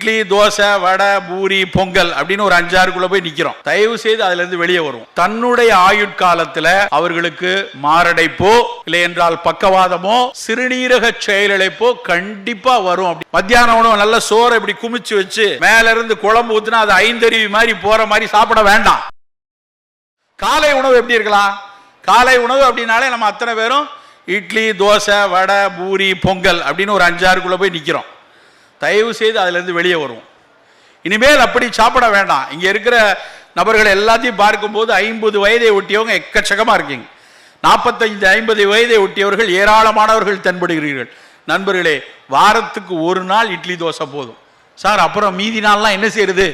இட்லி தோசை வடை பூரி பொங்கல் அப்படின்னு ஒரு அஞ்சாறுக்குள்ள போய் நிக்கிறோம். தயவு செய்து அதுல இருந்து வெளியே வரும் தன்னுடைய ஆயுட்காலத்துல அவர்களுக்கு மாரடைப்போ இல்லை என்றால் பக்கவாதமோ சிறுநீரக செயலிழப்போ கண்டிப்பா வரும் அப்படி. மத்தியான உணவு நல்ல சோறை இப்படி குமிச்சு வச்சு மேல இருந்து குழம்பு ஊத்துனா அது ஐந்தருவி மாதிரி போற மாதிரி சாப்பிட வேண்டாம். காலை உணவு எப்படி இருக்கலாம்? காலை உணவு அப்படின்னாலே நம்ம அத்தனை பேரும் இட்லி தோசை வடை பூரி பொங்கல் அப்படின்னு ஒரு அஞ்சாறுக்குள்ள போய் நிக்கிறோம். தயவு செய்து அதுலேருந்து வெளியே வருவோம். இனிமேல் அப்படி சாப்பிட வேண்டாம். இங்கே இருக்கிற நபர்கள் எல்லாத்தையும் பார்க்கும்போது ஐம்பது வயதை ஒட்டியவங்க எக்கச்சக்கமாக இருக்கீங்க. நாற்பத்தைந்து ஐம்பது வயதை ஒட்டியவர்கள் ஏராளமானவர்கள் தென்படுகிறீர்கள். நண்பர்களே வாரத்துக்கு ஒரு நாள் இட்லி தோசை போதும். சார் அப்புறம் மீதி நாள்லாம் என்ன செய்யறது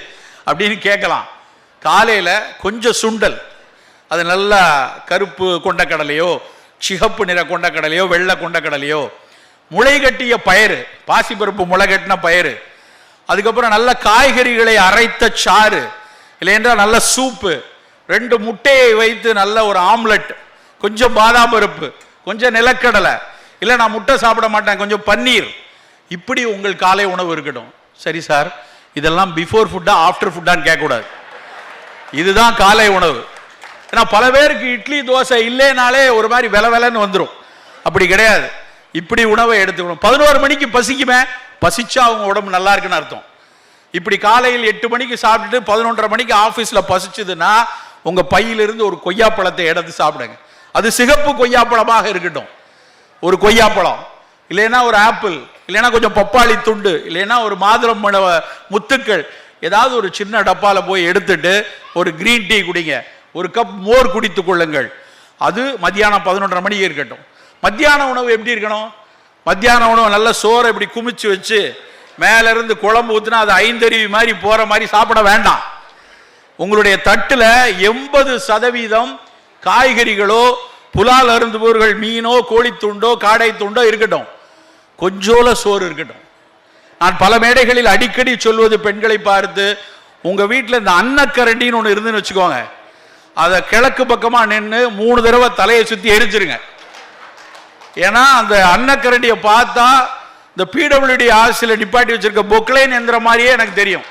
அப்படின்னு கேட்கலாம். காலையில் கொஞ்சம் சுண்டல். அது நல்லா கருப்பு கொண்டக்கடலையோ சிகப்பு நிற கொண்டக்கடலையோ வெள்ளை கொண்டக்கடலையோ முளை கட்டிய பயிறு பாசிப்பருப்பு முளை கட்டின பயிறு அதுக்கப்புறம் நல்ல காய்கறிகளை அரைத்த சாறு இல்லையென்றால் நல்ல சூப்பு ரெண்டு முட்டையை வைத்து நல்ல ஒரு ஆம்லெட் கொஞ்சம் பாதாம் பருப்பு கொஞ்சம் நிலக்கடலை இல்லை நான் முட்டை சாப்பிட மாட்டேன் கொஞ்சம் பன்னீர். இப்படி உங்கள் காலை உணவு இருக்கட்டும். சரி சார் இதெல்லாம் பிஃபோர் ஃபுட்டா ஆஃப்டர் ஃபுட்டான்னு கேட்கக்கூடாது. இதுதான் காலை உணவு. ஏன்னா பல பேருக்கு இட்லி தோசை இல்லைனாலே ஒரு மாதிரி வில விலன்னு வந்துடும் அப்படி கிடையாது. இப்படி உணவை எடுத்துக்கணும். பதினோரு மணிக்கு பசிக்குமே? பசிச்சா அவங்க உடம்பு நல்லா இருக்குன்னு அர்த்தம். இப்படி காலையில் எட்டு மணிக்கு சாப்பிட்டுட்டு பதினொன்றரை மணிக்கு ஆஃபீஸில் பசிச்சதுன்னா உங்கள் பையிலிருந்து ஒரு கொய்யாப்பழத்தை எடுத்து சாப்பிடுங்க. அது சிகப்பு கொய்யாப்பழமாக இருக்கட்டும். ஒரு கொய்யாப்பழம். இல்லைன்னா ஒரு ஆப்பிள். இல்லைன்னா கொஞ்சம் பப்பாளி துண்டு. இல்லைன்னா ஒரு மாதுளம் பழ- முத்துக்கள். ஏதாவது ஒரு சின்ன டப்பாவில் போய் எடுத்துட்டு ஒரு க்ரீன் டீ குடிங்க. ஒரு கப் மோர் குடித்து கொள்ளுங்கள். அது மதியானம் பதினொன்றரை மணிக்கு இருக்கட்டும். மத்தியான உணவு எப்படி இருக்கணும்? மத்தியான உணவு நல்ல சோறை இப்படி குமிச்சு வச்சு மேலேருந்து குழம்பு ஊற்றினா அது ஐந்தருவி மாதிரி போகிற மாதிரி சாப்பிட வேண்டாம். உங்களுடைய தட்டில் எண்பது சதவீதம் காய்கறிகளோ புலால் அருந்துபவர்கள் மீனோ கோழித்துண்டோ காடைத்துண்டோ இருக்கட்டும். கொஞ்சோல சோறு இருக்கட்டும். நான் பல மேடைகளில் அடிக்கடி சொல்வது பெண்களை பார்த்து உங்கள் வீட்டில் இந்த அன்னக்கரண்டின்னு ஒன்று இருந்துன்னு வச்சுக்கோங்க. அதை கிழக்கு பக்கமாக நின்று மூணு தடவை தலையை சுற்றி எரிச்சிருங்க ஏன்னா அந்த அன்னக்கரண்டியை பார்த்தா இந்த பிடபிள்யூடி ஆசில நிப்பாட்டி வச்சிருக்க பொக்லைன் எந்திர மாதிரியே எனக்கு தெரியும்.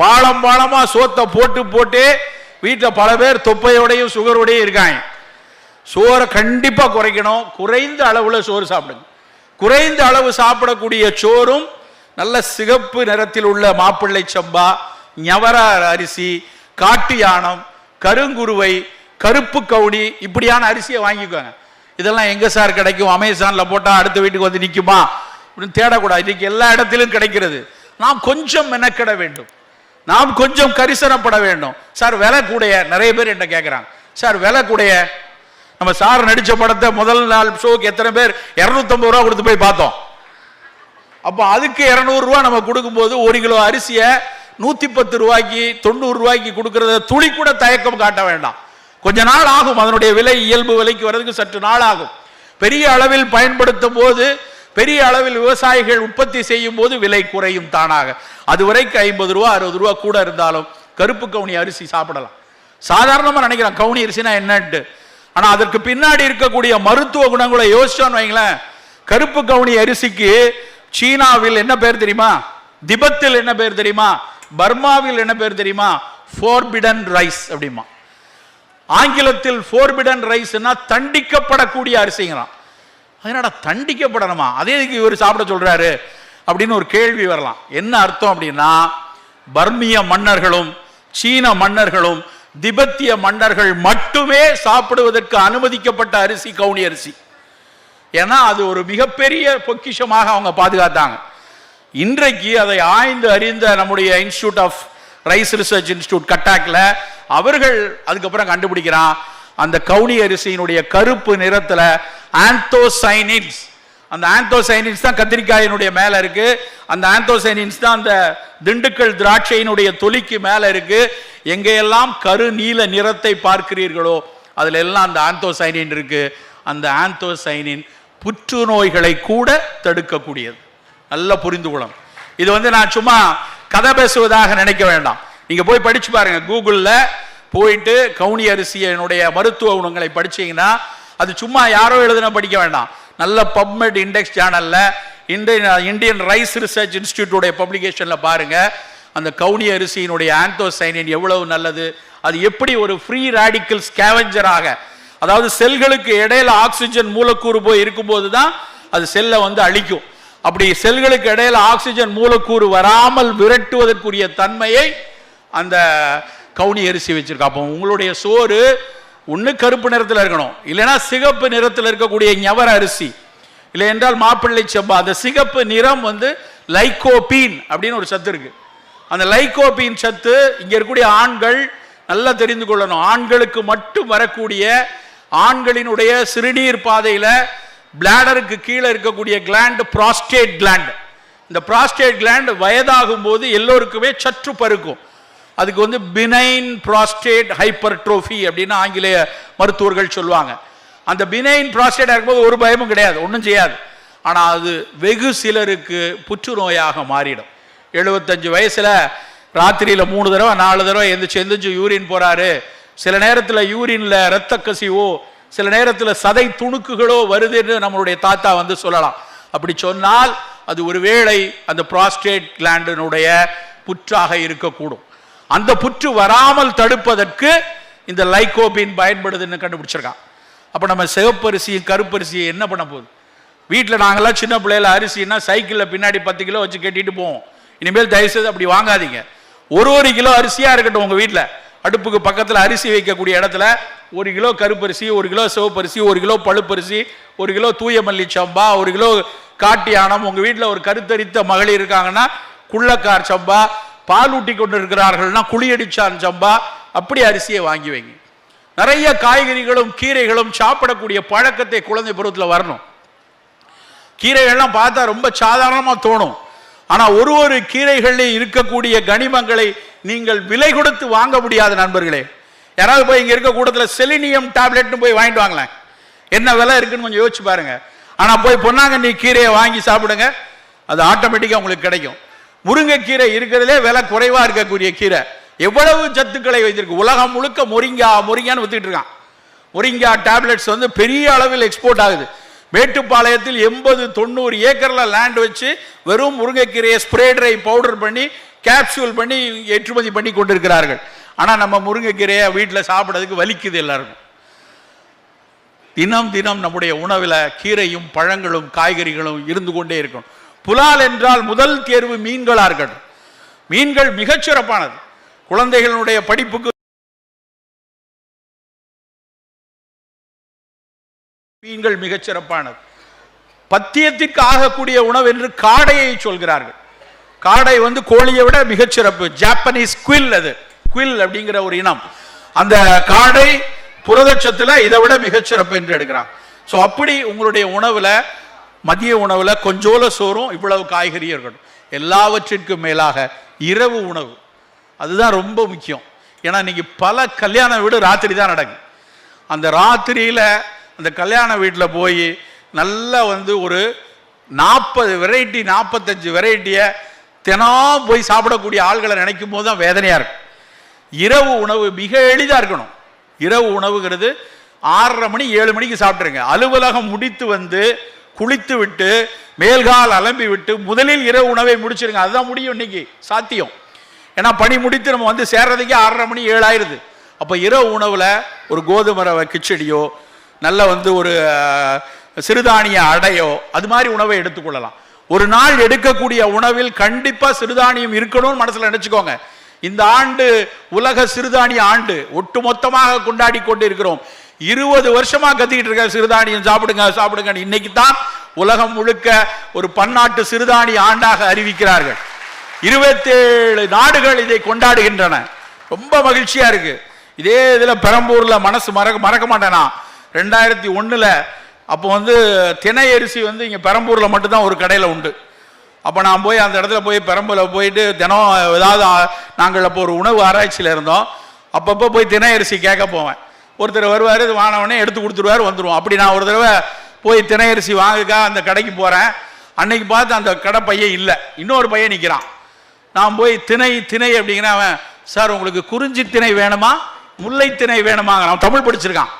பாலம் பாலமாக சோத்தை போட்டு போட்டு வீட்டில் பல பேர் தொப்பையோடையும் சுகரோடையும் இருக்காங்க. சோறை கண்டிப்பாக குறைக்கணும். குறைந்த அளவில் சோறு சாப்பிடுங்க. குறைந்த அளவு சாப்பிடக்கூடிய சோறும் நல்ல சிகப்பு நிறத்தில் உள்ள மாப்பிள்ளை சம்பா ஞவர அரிசி காட்டு யானம் கருங்குருவை கருப்பு கவுனி இப்படியான அரிசியை வாங்கிக்கோங்க. இதெல்லாம் எங்க சார் கிடைக்கும்? அமேசான்ல போட்டா அடுத்த வீட்டுக்கு வந்து நிற்குமா அப்படின்னு தேடக்கூடாது. இன்னைக்கு எல்லா இடத்திலும் கிடைக்கிறது. நாம் கொஞ்சம் மெனக்கிட வேண்டும். நாம் கொஞ்சம் கரிசனப்பட வேண்டும். சார் விலை கூடைய நிறைய பேர் என்ன கேட்குறாங்க சார் விலை கூடைய. நம்ம சார் நடித்த படத்தை முதல் நாள் ஷோக்கு எத்தனை பேர்? இரநூத்தம்பது ரூபா கொடுத்து போய் பார்த்தோம். அப்போ அதுக்கு இரநூறு ரூபா நம்ம கொடுக்கும்போது ஒரு கிலோ அரிசியை நூற்றி பத்து ரூபாய்க்கு தொண்ணூறு ரூபாய்க்கு கொடுக்கறத துளி கூட தயக்கம் காட்ட வேண்டாம். கொஞ்ச நாள் ஆகும் அதனுடைய விலை இயல்பு விலைக்கு வர்றதுக்கு சற்று நாள் ஆகும். பெரிய அளவில் பயன்படுத்தும் போது பெரிய அளவில் விவசாயிகள் உற்பத்தி செய்யும் போது விலை குறையும் தானாக. அது வரைக்கும் ஐம்பது ரூபா அறுபது ரூபா கூட இருந்தாலும் கருப்பு கவுனி அரிசி சாப்பிடலாம். சாதாரணமாக நினைக்கிறேன் கவுனி அரிசினா என்னன்ட்டு. ஆனால் அதற்கு பின்னாடி இருக்கக்கூடிய மருத்துவ குணங்களை யோசிச்சோன்னு வைங்களேன். கருப்பு கவுனி அரிசிக்கு சீனாவில் என்ன பேர் தெரியுமா? திபத்தில் என்ன பேர் தெரியுமா? பர்மாவில் என்ன பேர் தெரியுமா? ஃபோர்பிடன் ரைஸ் அப்படிமா ஆங்கிலத்தில் ஃபோர்பிடன் ரைஸ்னா தண்டிக்கப்படக்கூடிய அரிசிங்கிறான். அதனால தண்டிக்கப்படணுமா? அதே இதுக்கு இவர் சாப்பிட சொல்றாரு அப்படின்னு ஒரு கேள்வி வரலாம். என்ன அர்த்தம் அப்படின்னா பர்மிய மன்னர்களும் சீன மன்னர்களும் திபெத்திய மன்னர்கள் மட்டுமே சாப்பிடுவதற்கு அனுமதிக்கப்பட்ட அரிசி கவுனி அரிசி. ஏன்னா அது ஒரு மிகப்பெரிய பொக்கிஷமாக அவங்க பாதுகாத்தாங்க. இன்றைக்கு அதை ஆய்ந்து அறிந்த நம்முடைய institute of rice research institute கட்டாக்ல. அவர்கள் அதுக்கப்புறம் கண்டுபிடிக்கிறான் அந்த கவுனி அரிசியினுடைய கருப்பு நிறத்துல ஆந்தோசைனின்ஸ். அந்த ஆந்தோசைனின்ஸ் தான் கத்திரிக்காயினுடைய மேல இருக்கு. அந்த ஆந்தோசைனின்ஸ் தான் அந்த திண்டுக்கல் திராட்சையினுடைய தொலிக்கு மேல இருக்கு. எங்கெல்லாம் கரு நீல நிறத்தை பார்க்கிறீர்களோ அதுல எல்லாம் அந்த ஆந்தோசைனின் இருக்கு. அந்த ஆந்தோசைனின் புற்றுநோய்களை கூட தடுக்கக்கூடியது. நல்லா புரிந்து கொள்ளும் இது வந்து நான் சும்மா கதை பேசுவதாக நினைக்க வேண்டாம். நீங்க போய் படிச்சு பாருங்க. கூகுளில் போயிட்டு கவுனி அரிசியினுடைய மருத்துவ குணங்களை படிச்சீங்கன்னா அது சும்மா யாரோ எழுதுனா படிக்க வேண்டாம். நல்ல பப்மெட் இண்டெக்ஸ் சேனல்ல இந்தியன் இந்தியன் ரைஸ் ரிசர்ச் இன்ஸ்டியூட்டோடைய பப்ளிகேஷனில் பாருங்க. அந்த கவுனி அரிசியினுடைய ஆந்தோசைனின் எவ்வளவு நல்லது? அது எப்படி ஒரு ஃப்ரீ ரேடிக்கல் ஸ்கேவஞ்சராக அதாவது செல்களுக்கு இடையில ஆக்சிஜன் மூலக்கூறு போய் இருக்கும்போது தான் அது செல்லை வந்து அழிக்கும். அப்படி செல்களுக்கு இடையில் ஆக்சிஜன் மூலக்கூறு வராமல் விரட்டுவதற்குரிய தன்மையை அந்த கவுனி அரிசி வச்சிருக்கா. அப்போ உங்களுடைய சோறு ஒன்று கருப்பு நிறத்தில் இருக்கணும். இல்லைன்னா சிகப்பு நிறத்தில் இருக்கக்கூடிய ஞவர அரிசி. இல்லை என்றால் மாப்பிள்ளை செம்பா. அந்த சிகப்பு நிறம் வந்து லைகோபீன் அப்படின்னு ஒரு சத்து இருக்கு. அந்த லைகோபீன் சத்து இங்கே இருக்கக்கூடிய ஆண்கள் நல்லா தெரிந்து கொள்ளணும். ஆண்களுக்கு மட்டும் வரக்கூடிய ஆண்களினுடைய சிறுநீர் பாதையில் பிளாடருக்கு கீழே இருக்கக்கூடிய கிளாண்டு ப்ராஸ்டேட் கிளாண்டு இந்த ப்ராஸ்டேட் கிளாண்டு வயதாகும் போது எல்லோருக்குமே சற்று பருக்கும் அதுக்கு வந்து பினைன் ப்ராஸ்டேட் ஹைப்பர்ட்ரோஃபி அப்படின்னு ஆங்கிலேய மருத்துவர்கள் சொல்லுவாங்க. அந்த பினைன் ப்ராஸ்டேட் இருக்கும்போது ஒரு பயமும் கிடையாது ஒன்றும் செய்யாது. ஆனால் அது வெகு சிலருக்கு புற்றுநோயாக மாறிடும். எழுபத்தஞ்சு வயசில் ராத்திரியில் மூணு தடவை நாலு தடவை எந்திரிச்சு எந்திரிச்சு யூரின் போகிறாரு சில நேரத்தில் யூரினில் இரத்த கசிவோ சில நேரத்தில் சதை துணுக்குகளோ வருதுன்னு நம்மளுடைய தாத்தா வந்து சொல்லலாம். அப்படி சொன்னால் அது ஒருவேளை அந்த ப்ராஸ்டேட் கிளாண்டினுடைய புற்றாக இருக்கக்கூடும். அந்த புற்று வராமல் தடுப்பதற்கு இந்த லைகோபின் பயன்படுதுன்னு கண்டுபிடிச்சிருக்கான். அப்போ நம்ம சிவப்பரிசியும் கருப்பரிசியும் என்ன பண்ண போகுது? வீட்டில் நாங்களாம் சின்ன பிள்ளையில அரிசின்னா சைக்கிளில் பின்னாடி பத்து கிலோ வச்சு கட்டிட்டு போவோம். இனிமேல் தயவுசெய்து அப்படி வாங்காதீங்க. ஒரு ஒரு கிலோ அரிசியாக இருக்கட்டும் உங்கள் வீட்டில் அடுப்புக்கு பக்கத்தில் அரிசி வைக்கக்கூடிய இடத்துல ஒரு கிலோ கருப்பரிசி ஒரு கிலோ சிவப்பரிசி ஒரு கிலோ பழுப்பரிசி ஒரு கிலோ தூய மல்லி சம்பா ஒரு கிலோ காட்டு யானம். உங்கள் வீட்டில் ஒரு கருத்தரித்த மகளிர் இருக்காங்கன்னா குள்ளக்கார் சம்பா பால் ஊட்டி கொண்டு இருக்கிறார்கள்னா குழியடிச்சான் சம்பா அப்படி அரிசியை வாங்கி வைங்க. நிறைய காய்கறிகளும் கீரைகளும் சாப்பிடக்கூடிய பழக்கத்தை குழந்தை பருவத்தில் வரணும். கீரைகள்லாம் பார்த்தா ரொம்ப சாதாரணமாக தோணும். ஆனால் ஒரு ஒரு கீரைகளில் இருக்கக்கூடிய கனிமங்களை நீங்கள் விலை கொடுத்து வாங்க முடியாத நண்பர்களே. யாராவது போய் இங்கே இருக்க கூட்டத்தில் செலினியம் டேப்லெட்னு போய் வாங்கிட்டு வாங்கலாம் என்ன விலை இருக்குன்னு கொஞ்சம் யோசிச்சு பாருங்க. ஆனால் போய் பொன்னாங்கண்ணி கீரையை வாங்கி சாப்பிடுங்க. அது ஆட்டோமேட்டிக்காக உங்களுக்கு கிடைக்கும். முருங்கைக்கீரை இருக்கிறதுலே விலை குறைவாக இருக்கக்கூடிய கீரை. எவ்வளவு சத்துக்களை வைத்திருக்கு? உலகம் முழுக்க முருங்கா முருங்கான்னு வித்துட்டு இருக்கான். முருங்கா டேப்லெட்ஸ் வந்து பெரிய அளவில் எக்ஸ்போர்ட் ஆகுது. மேட்டுப்பாளையத்தில் எண்பது தொண்ணூறு ஏக்கர்ல லேண்ட் வச்சு வெறும் முருங்கைக்கீரையை ஸ்ப்ரேடரை பவுடர் பண்ணி கேப்சூல் பண்ணி ஏற்றுமதி பண்ணி கொண்டிருக்கிறார்கள். ஆனால் நம்ம முருங்கைக்கீரையை வீட்டில் சாப்பிட்றதுக்கு வலிக்குது எல்லாருக்கும். தினம் தினம் நம்முடைய உணவில் கீரையும் பழங்களும் காய்கறிகளும் இருந்து கொண்டே இருக்கும். புலால் என்றால் முதல் தேர்வு மீன்களாக இருக்கட்டும் மீன்கள் மிகச்சிறப்பானது. குழந்தைகளுடைய படிப்புக்கு மீன்கள் மிகச் சிறப்பானது பத்தியத்திற்கு ஆகக்கூடிய உணவு என்று காடையை சொல்கிறார்கள். காடை வந்து கோழியை விட மிகச்சிறப்பு. ஜாப்பனீஸ் குவில் அது. குவில் அப்படிங்கிற ஒரு இனம். அந்த காடை புரதச்சத்துல இதை விட மிகச்சிறப்பு என்று எடுக்கிறான். ஸோ அப்படி உங்களுடைய உணவுல மதிய உணவுல கொஞ்சோல சோறும் இவ்வளவு காய்கறியும் இருக்கட்டும். எல்லாவற்றிற்கும் மேலாக இரவு உணவு. அதுதான் ரொம்ப முக்கியம். ஏன்னா இன்னைக்கு பல கல்யாண வீடு ராத்திரி தான் நடக்கும் அந்த ராத்திரியில அந்த கல்யாண வீட்டில் போய் நல்லா வந்து ஒரு நாற்பது வெரைட்டி நாற்பத்தஞ்சு வெரைட்டியை தினம் போய் சாப்பிடக்கூடிய ஆள்களை நினைக்கும் போது தான் வேதனையாக இருக்கும் இரவு உணவு மிக எளிதாக இருக்கணும். இரவு உணவுங்கிறது ஆறரை மணி ஏழு மணிக்கு சாப்பிட்ருங்க அலுவலகம் முடித்து வந்து குளித்து விட்டு மேல்கால் அலம்பி விட்டு முதலில் இரவு உணவை முடிச்சிருங்க. அதுதான் முடியும் இன்னைக்கு. சாத்தியம். ஏன்னா பணி முடித்து நம்ம வந்து சேர்றதுக்கே ஆறரை மணி ஏழாயிருது. அப்போ இரவு உணவில் ஒரு கோதுமரவை கிச்சடியோ நல்ல வந்து ஒரு சிறுதானிய அடையோ அது மாதிரி உணவை எடுத்துக்கொள்ளலாம் ஒரு நாள் எடுக்கக்கூடிய உணவில் கண்டிப்பாக சிறுதானியம் இருக்கணும்னு மனசில் நினச்சிக்கோங்க. இந்த ஆண்டு உலக சிறுதானிய ஆண்டு ஒட்டுமொத்தமாக கொண்டாடி கொண்டு இருக்கிறோம் இருபது வருஷமாக கத்திக்கிட்டு இருக்க சிறுதானியம் சாப்பிடுங்க சாப்பிடுங்க இன்னைக்கு தான் உலகம் முழுக்க ஒரு பன்னாட்டு சிறுதானிய ஆண்டாக அறிவிக்கிறார்கள். இருபத்தேழு நாடுகள் இதை கொண்டாடுகின்றன. ரொம்ப மகிழ்ச்சியா இருக்கு. இதே இதில் பெரம்பூரில் மனசு மறக்க மறக்க மாட்டேனா? ரெண்டாயிரத்தி ஒன்றில் அப்போ வந்து தினை அரிசி வந்து இங்கே பெரம்பூரில் மட்டும்தான் ஒரு கடையில் உண்டு. அப்போ நான் போய் அந்த இடத்துல போய் பெரம்பூரில் போயிட்டு தினம் ஏதாவது நாங்கள் அப்போ ஒரு உணவு ஆராய்ச்சியில் இருந்தோம். அப்பப்போ போய் தினை அரிசி கேட்க போவேன். ஒருத்தர் வருவார் இது வாங்கினவொடனே எடுத்து கொடுத்துருவார் வந்துருவோம். அப்படி நான் ஒரு தடவை போய் தினை அரிசி வாங்கக்கா அந்த கடைக்கு போகிறேன் அன்னைக்கு பார்த்து அந்த கடை பையன் இல்லை. இன்னொரு பையன் நிற்கிறான் நான் போய் திணை திணை அப்படிங்கிறேன் அவன் சார் உங்களுக்கு குறிஞ்சி திணை வேணுமா? முல்லை திணை வேணுமாங்க அவன் தமிழ் படிச்சிருக்கான்.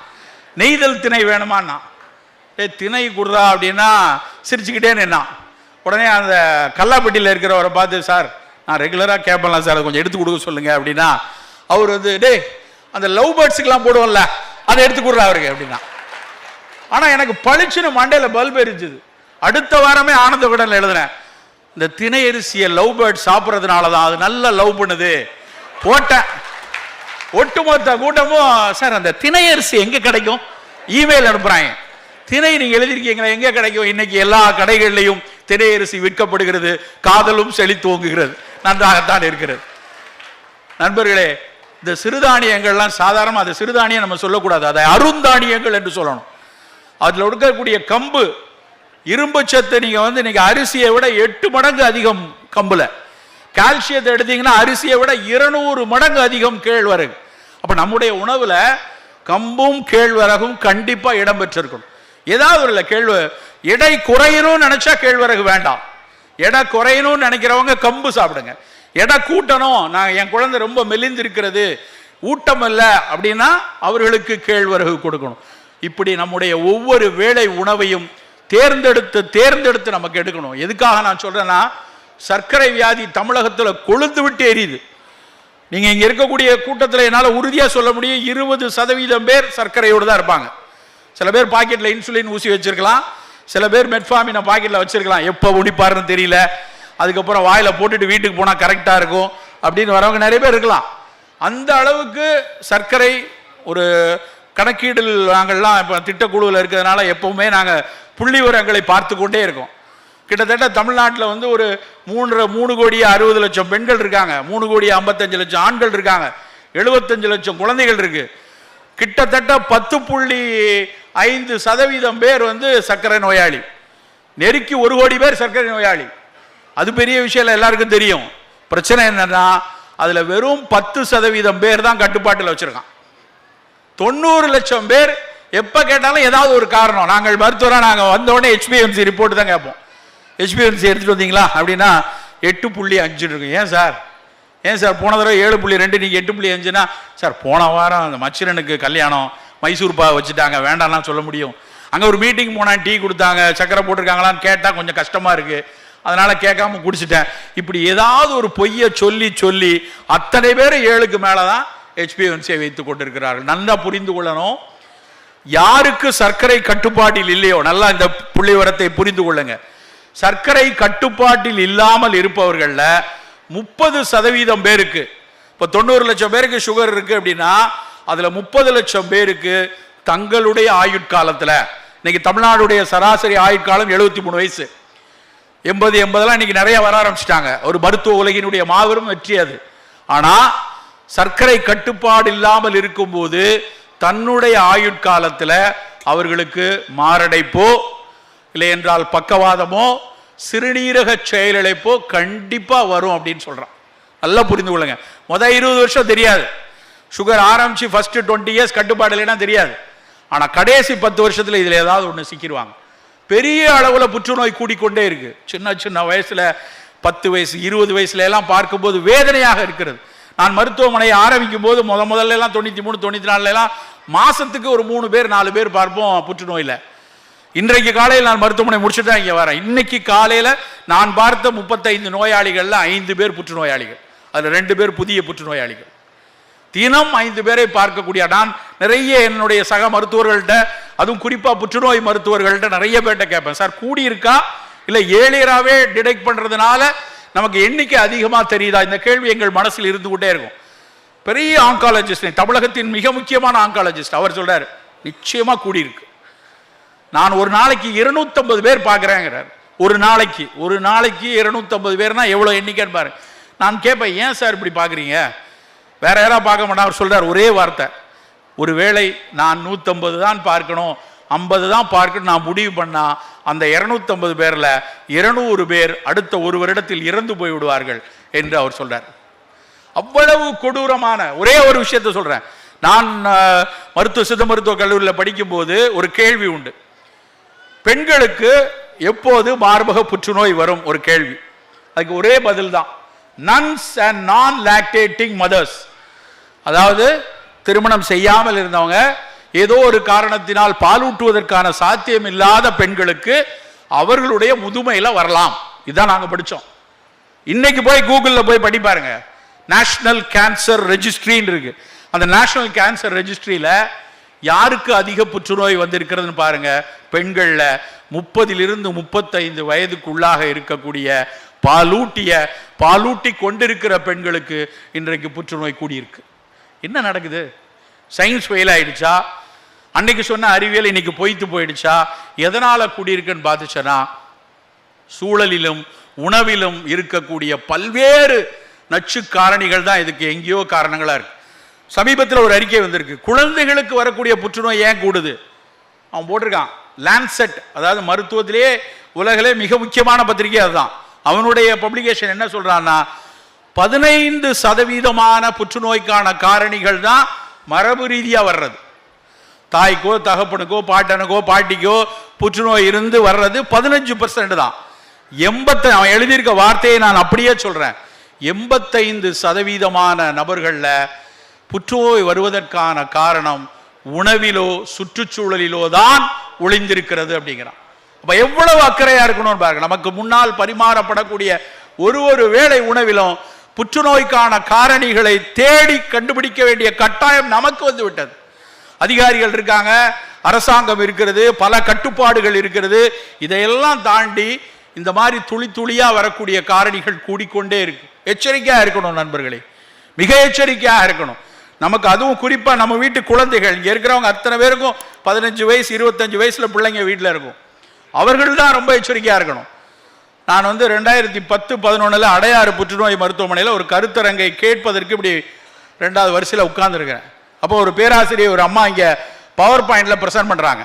நெய்தல் திணை வேணுமான்னா ஏ திணை கொடுறா அப்படின்னா சிரிச்சுக்கிட்டே நின்னான். உடனே அந்த கல்லாப்பட்டியில் இருக்கிறவரை பார்த்து சார் நான் ரெகுலராக கேட்பலாம் சார் அதை கொஞ்சம் எடுத்து கொடுக்க சொல்லுங்கள் அப்படின்னா அவர் வந்து டேய் அந்த லவ் பேர்ட்ஸுக்கெல்லாம் போடுவோம்ல அதை எடுத்து கொடுறா அவருக்கு அப்படின்னா. ஆனால் எனக்கு பளிச்சுன்னு மண்டையில் பல்ப் எரிஞ்சுது. அடுத்த வாரமே ஆனந்த விடல எழுதுனேன் இந்த திணை அரிசியை லவ் பேர்ட் சாப்பிட்றதுனால தான் அது நல்லா லவ் பண்ணுது. போட்டேன். ஒட்டுமொத்த கூட்டமும் சார் அந்த திணை அரிசி எங்க கிடைக்கும்? இமெயில் அனுப்புறாங்க. திணை நீங்க எழுதியிருக்கீங்களா? எங்க கிடைக்கும்? இன்னைக்கு எல்லா கடைகள்லையும் திணை அரிசி விற்கப்படுகிறது. காதலும் செழித்துவங்குகிறது நன்றாகத்தான் இருக்கிறது. நண்பர்களே இந்த சிறுதானியங்கள்லாம் சாதாரணமாக அது சிறுதானியம் நம்ம சொல்லக்கூடாது. அதை அருந்தானியங்கள் என்று சொல்லணும். அதில் இருக்கக்கூடிய கம்பு இரும்பு சத்து நீங்கள் வந்து நீங்கள் அரிசியை விட எட்டு மடங்கு அதிகம் கம்பில். கால்சியத்தை எடுத்தீங்கன்னா அரிசியை விட இருநூறு மடங்கு அதிகம் கேழ்வரகு. அப்போ நம்முடைய உணவில் கம்பும் கேழ்வரகும் கண்டிப்பாக இடம்பெற்றிருக்கணும் ஏதாவது இல்லை கேழ்வ எடை குறையணும்னு நினச்சா கேழ்வரகு வேண்டாம். எடை குறையணும்னு நினைக்கிறவங்க கம்பு சாப்பிடுங்க. எடை கூட்டணும். நான் என் குழந்தை ரொம்ப மெலிந்திருக்கிறது. ஊட்டம் இல்லை அப்படின்னா அவர்களுக்கு கேழ்வரகு கொடுக்கணும். இப்படி நம்முடைய ஒவ்வொரு வேளை உணவையும் தேர்ந்தெடுத்து தேர்ந்தெடுத்து நமக்கு எடுக்கணும் எதுக்காக நான் சொல்கிறேன்னா சர்க்கரை வியாதி தமிழகத்தில் கொழுந்து விட்டு எரியுது. நீங்கள் இங்கே இருக்கக்கூடிய கூட்டத்தில் என்னால் உறுதியாக சொல்ல முடியும் இருபது சதவீதம் பேர் சர்க்கரையோடு தான் இருப்பாங்க. சில பேர் பாக்கெட்டில் இன்சுலின் ஊசி வச்சுருக்கலாம் சில பேர் மெட்ஃபாமினை பாக்கெட்டில் வச்சுருக்கலாம். எப்போ உடிப்பாருன்னு தெரியல. அதுக்கப்புறம் வாயில் போட்டுட்டு வீட்டுக்கு போனால் கரெக்டாக இருக்கும் அப்படின்னு வரவங்க நிறைய பேர் இருக்கலாம். அந்த அளவுக்கு சர்க்கரை ஒரு கணக்கீடு நாங்கள்லாம் இப்போ திட்டக்குழுவில் இருக்கிறதுனால எப்பவுமே நாங்கள் புள்ளி விவரங்களை பார்த்து கொண்டே இருக்கோம். கிட்டத்தட்ட தமிழ்நாட்டில் வந்து ஒரு மூன்று மூணு கோடி அறுபது லட்சம் பெண்கள் இருக்காங்க. மூணு கோடி ஐம்பத்தஞ்சு லட்சம் ஆண்கள் இருக்காங்க. எழுபத்தஞ்சு லட்சம் குழந்தைகள் இருக்கு. கிட்டத்தட்ட பத்து புள்ளி ஐந்து சதவீதம் பேர் வந்து சர்க்கரை நோயாளி. நெருக்கி ஒரு கோடி பேர் சர்க்கரை நோயாளி. அது பெரிய விஷயம் இல்லை எல்லாருக்கும் தெரியும். பிரச்சனை என்னன்னா அதில் வெறும் பத்து சதவீதம் பேர் தான் கட்டுப்பாட்டில் வச்சுருக்கான். தொண்ணூறு லட்சம் பேர் எப்போ கேட்டாலும் ஏதாவது ஒரு காரணம். நாங்கள் மருத்துவராக நாங்கள் வந்தோடனே ஹெச்பிஎம்சி ரிப்போர்ட் தான் கேட்போம். எக்ஸ்பீரியன்ஸ் எடுத்துகிட்டு வந்தீங்களா? அப்படின்னா எட்டு புள்ளி அஞ்சுன்னு இருக்கும். ஏன் சார்? ஏன் சார்? போன தடவை ஏழு புள்ளி ரெண்டு நீங்கள் எட்டு புள்ளி அஞ்சுன்னா சார் போன வாரம் அந்த மச்சிரனுக்கு கல்யாணம் மைசூர் பா வச்சுட்டாங்க. வேண்டாம்லாம் சொல்ல முடியும். அங்கே ஒரு மீட்டிங் போனால் டீ கொடுத்தாங்க சக்கரை போட்டிருக்காங்களான்னு கேட்டால் கொஞ்சம் கஷ்டமாக இருக்குது அதனால் கேட்காம குடிச்சிட்டேன். இப்படி ஏதாவது ஒரு பொய்யை சொல்லி சொல்லி அத்தனை பேர் ஏழுக்கு மேலே தான் ஹெச்பிஎன்சியை வைத்து கொண்டிருக்கிறார்கள். நல்லா புரிந்து கொள்ளணும். யாருக்கு சர்க்கரை கட்டுப்பாட்டில் இல்லையோ நல்லா இந்த புள்ளிவரத்தை புரிந்து கொள்ளுங்கள் சர்க்கரை கட்டுப்பாட்டில் இல்லாமல் இருப்பவர்களில் முப்பது சதவீதம் பேருக்கு. இப்போ தொண்ணூறு லட்சம் பேருக்கு சுகர் இருக்குது அப்படின்னா அதில் முப்பது லட்சம் பேருக்கு தங்களுடைய ஆயுட்காலத்தில். இன்னைக்கு தமிழ்நாடுடைய சராசரி ஆயுட்காலம் எழுபத்தி மூணு வயசு. எண்பது எண்பதெல்லாம் இன்னைக்கு நிறைய வர ஆரம்பிச்சிட்டாங்க. ஒரு மருத்துவ உலகினுடைய மாபெரும் வெற்றி அது. ஆனால் சர்க்கரை கட்டுப்பாடு இல்லாமல் இருக்கும்போது தன்னுடைய ஆயுட்காலத்தில் அவர்களுக்கு மாரடைப்போ இல்லை என்றால் பக்கவாதமோ சிறுநீரக செயலிழப்போ கண்டிப்பாக வரும் அப்படின்னு சொல்கிறான் நல்லா புரிந்து கொள்ளுங்க. மொதல் இருபது வருஷம் தெரியாது. சுகர் ஆரம்பித்து ஃபஸ்ட்டு டுவெண்ட்டி இயர்ஸ் கட்டுப்பாடு இல்லைன்னா தெரியாது. ஆனால் கடைசி பத்து வருஷத்தில் இதில் ஏதாவது ஒன்று சிக்கிடுவாங்க பெரிய அளவில் புற்றுநோய் கூடிக்கொண்டே இருக்குது சின்ன சின்ன வயசில் பத்து வயசு இருபது வயசுல எல்லாம் பார்க்கும்போது வேதனையாக இருக்கிறது. நான் மருத்துவமனையை ஆரம்பிக்கும் போது முத முதல்ல எல்லாம் தொண்ணூற்றி மூணு தொண்ணூற்றி நாலுலாம் எல்லாம் ஒரு மூணு பேர் நாலு பேர் பார்ப்போம் புற்றுநோயில். இன்றைக்கு காலையில் நான் மருத்துவமனை முடிச்சுட்டு தான் இங்கே வரேன். இன்னைக்கு காலையில் நான் பார்த்த முப்பத்தைந்து நோயாளிகளில் ஐந்து பேர் புற்றுநோயாளிகள். அதில் ரெண்டு பேர் புதிய புற்றுநோயாளிகள். தினம் ஐந்து பேரை பார்க்கக்கூடிய நான் நிறைய என்னுடைய சக மருத்துவர்கள்ட்ட அதுவும் குறிப்பாக புற்றுநோய் மருத்துவர்கள்ட்ட நிறைய பேர்கிட்ட கேட்பேன். சார் கூடி இருக்கா ஏழியராகவே டிடெக்ட் பண்ணுறதுனால நமக்கு எண்ணிக்கை அதிகமாக தெரியுதா? இந்த கேள்வி எங்கள் மனசில் இருந்துகிட்டே இருக்கும். பெரிய ஆங்காலஜிஸ்ட் தமிழகத்தின் மிக முக்கியமான ஆங்காலஜிஸ்ட் அவர் சொல்கிறார் நிச்சயமாக கூடியிருக்கு. நான் ஒரு நாளைக்கு இருநூத்தம்பது பேர் பார்க்குறேங்கிறார். ஒரு நாளைக்கு ஒரு நாளைக்கு இருநூத்தம்பது பேர்னா எவ்வளோ எண்ணிக்கைன்னு பாரு நான் கேட்பேன் ஏன் சார் இப்படி பார்க்குறீங்க? வேற யாராவது பார்க்க மாட்டேன் அவர் சொல்கிறார் ஒரே வார்த்தை. ஒருவேளை நான் நூற்றம்பது தான் பார்க்கணும் ஐம்பது தான் பார்க்கணும் நான் முடிவு பண்ணால் அந்த இரநூத்தம்பது பேரில் இருநூறு பேர் அடுத்த ஒரு வருடத்தில் இறந்து போய் விடுவார்கள் என்று அவர் சொல்கிறார் அவ்வளவு கொடூரமான ஒரே ஒரு விஷயத்தை சொல்கிறேன் நான் மருத்துவ சித்த மருத்துவக் கல்லூரியில் படிக்கும்போது ஒரு கேள்வி உண்டு. பெண்களுக்கு எப்போது மார்பக புற்றுநோய் வரும்? ஒரு கேள்வி. அதுக்கு ஒரே பதில் தான் nuns and non lactating mothers அதாவது திருமணம் செய்யாமல் இருந்தவங்க ஏதோ ஒரு காரணத்தினால் பாலூட்டுவதற்கான சாத்தியம் இல்லாத பெண்களுக்கு அவர்களுடைய முதுமையில் வரலாம். இதுதான் நாங்கள் படித்தோம் இன்னைக்கு போய் கூகுளில் போய் படி பாருங்க. நேஷனல் கேன்சர் ரெஜிஸ்ட்ரின்னு இருக்கு. அந்த நேஷனல் கேன்சர் ரெஜிஸ்ட்ரியில் யாருக்கு அதிக புற்றுநோய் வந்திருக்கிறதுன்னு பாருங்க பெண்களில் முப்பதிலிருந்து முப்பத்தைந்து வயதுக்குள்ளாக இருக்கக்கூடிய பாலூட்டிய பாலூட்டி கொண்டிருக்கிற பெண்களுக்கு இன்றைக்கு புற்றுநோய் கூடியிருக்கு. என்ன நடக்குது? சயின்ஸ் ஃபெயில் ஆயிடுச்சா? அன்னைக்கு சொன்ன அறிவியல் இன்னைக்கு பொய்த்து போயிடுச்சா? எதனால் கூடியிருக்குன்னு பார்த்துச்சனா சூழலிலும் உணவிலும் இருக்கக்கூடிய பல்வேறு நச்சு காரணிகள் தான் இதுக்கு எங்கேயோ காரணங்களாக இருக்குது சமீபத்தில் ஒரு அறிக்கை வந்திருக்கு. குழந்தைகளுக்கு வரக்கூடிய புற்றுநோய் ஏன் கூடுது? அவன் போட்டிருக்கான். லான்செட் அதாவது மருத்துவத்திலேயே உலகிலே மிக முக்கியமான பத்திரிகை அதுதான். அவனுடைய பப்ளிகேஷன் என்ன சொல்றான்னா பதினைந்து சதவீதமான புற்றுநோய்க்கான காரணிகள் தான் மரபு ரீதியாக வர்றது. தாய்க்கோ தகப்பனுக்கோ பாட்டனுக்கோ பாட்டிக்கோ புற்றுநோய் இருந்து வர்றது பதினஞ்சு பர்சன்ட் தான். எண்பத்த அவன் எழுதியிருக்க வார்த்தையை நான் அப்படியே சொல்கிறேன் எண்பத்தைந்து சதவீதமான நபர்களில் புற்றுநோய் வருவதற்கான காரணம் உணவிலோ சுற்றுச்சூழலிலோ தான் ஒளிந்திருக்கிறது அப்படிங்கிறான். அப்ப எவ்வளவு அக்கறையா இருக்கணும்னு பாருங்க. நமக்கு முன்னால் பரிமாறப்படக்கூடிய ஒரு ஒரு வேளை உணவிலும் புற்றுநோய்க்கான காரணிகளை தேடி கண்டுபிடிக்க வேண்டிய கட்டாயம் நமக்கு வந்து விட்டது. அதிகாரிகள் இருக்காங்க அரசாங்கம் இருக்கிறது பல கட்டுப்பாடுகள் இருக்கிறது. இதையெல்லாம் தாண்டி இந்த மாதிரி துளி துளியா வரக்கூடிய காரணிகள் கூடிக்கொண்டே இருக்கு. எச்சரிக்கையா இருக்கணும் நண்பர்களே. மிக எச்சரிக்கையாக இருக்கணும். நமக்கு அதுவும் குறிப்பாக நம்ம வீட்டு குழந்தைகள் இங்கே இருக்கிறவங்க அத்தனை பேருக்கும் பதினஞ்சு வயசு இருபத்தஞ்சு வயசில் பிள்ளைங்க வீட்டில் இருக்கும். அவர்கள் தான் ரொம்ப எச்சரிக்கையாக இருக்கணும். நான் வந்து ரெண்டாயிரத்தி பத்து பதினொன்றில் அடையாறு புற்றுநோய் மருத்துவமனையில் ஒரு கருத்தரங்கை கேட்பதற்கு இப்படி ரெண்டாவது வரிசையில் உட்கார்ந்துருக்கிறேன். அப்போ ஒரு பேராசிரியர் ஒரு அம்மா இங்கே பவர் பாயிண்டில் ப்ரெசென்ட் பண்ணுறாங்க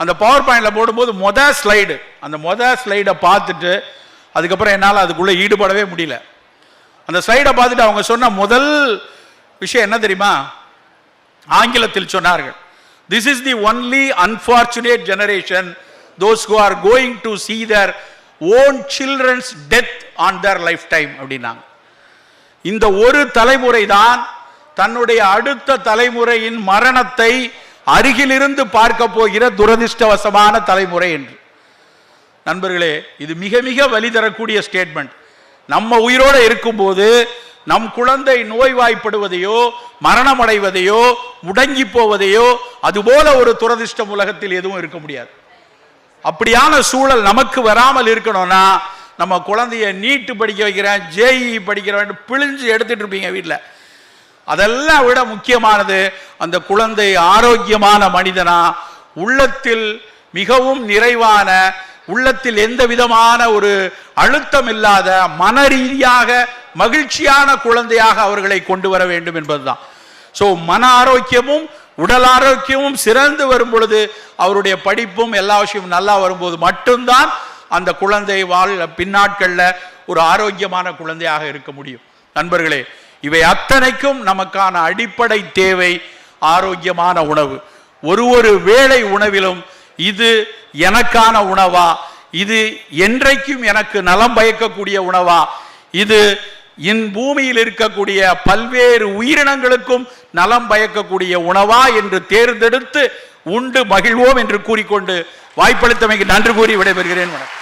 அந்த பவர் பாயிண்டில் போடும்போது மொத ஸ்லைடு அந்த மொத ஸ்லைடை பார்த்துட்டு அதுக்கப்புறம் என்னால் அதுக்குள்ளே ஈடுபடவே முடியல. அந்த ஸ்லைடை பார்த்துட்டு அவங்க சொன்ன முதல் விஷயம் என்ன தெரியுமா? ஆங்கிலத்தில் சொன்னார்கள் this is the only unfortunate generation those who are going to see their own children's death on their life time அப்படின்னாங்க. இந்த ஒரு தலைமுறை தான் தன்னுடைய அடுத்த தலைமுறையின் மரணத்தை அருகிலிருந்து பார்க்க போகிற துரதிர்ஷ்டவசமான தலைமுறை என்று. நண்பர்களே இது மிக மிக வலி தரக்கூடிய ஸ்டேட்மெண்ட் நம்ம உயிரோட இருக்கும்போது நம் குழந்தை நோய்வாய்ப்படுவதையோ மரணமடைவதையோ முடங்கி போவதையோ அதுபோல ஒரு துரதிர்ஷ்டம் உலகத்தில் எதுவும் இருக்க முடியாது. அப்படியான சூழல் நமக்கு வராமல் இருக்கணும்னா நம்ம குழந்தைய நீட்டு படிக்க வைக்கிறேன் ஜேஇ படிக்கிறேன் பிழிஞ்சு எடுத்துட்டு இருப்பீங்க வீட்டில் அதெல்லாம் விட முக்கியமானது அந்த குழந்தை ஆரோக்கியமான மனிதனா உள்ளத்தில் மிகவும் நிறைவான உள்ளத்தில் எந்த விதமான ஒரு அழுத்தம் இல்லாத மன ரீதியாக மகிழ்ச்சியான குழந்தையாக அவர்களை கொண்டு வர வேண்டும் என்பதுதான். ஸோ மன ஆரோக்கியமும் உடல் ஆரோக்கியமும் சிறந்து வரும் பொழுது அவருடைய படிப்பும் எல்லா விஷயமும் நல்லா வரும்போது மட்டும்தான் அந்த குழந்தை வாழ் பின்னாட்களில் ஒரு ஆரோக்கியமான குழந்தையாக இருக்க முடியும். நண்பர்களே இவை அத்தனைக்கும் நமக்கான அடிப்படை தேவை ஆரோக்கியமான உணவு. ஒரு ஒரு வேளை உணவிலும் இது எனக்கான உணவா? இது என்றைக்கும் எனக்கு நலம் பயக்கக்கூடிய உணவா? இது இன் பூமியில் இருக்கக்கூடிய பல்வேறு உயிரினங்களுக்கும் நலம் பயக்கக்கூடிய உணவா என்று தேர்ந்தெடுத்து உண்டு மகிழ்வோம் என்று கூறிக்கொண்டு வாய்ப்பளித்தமைக்கு நன்றி கூறி விடைபெறுகிறேன். வணக்கம்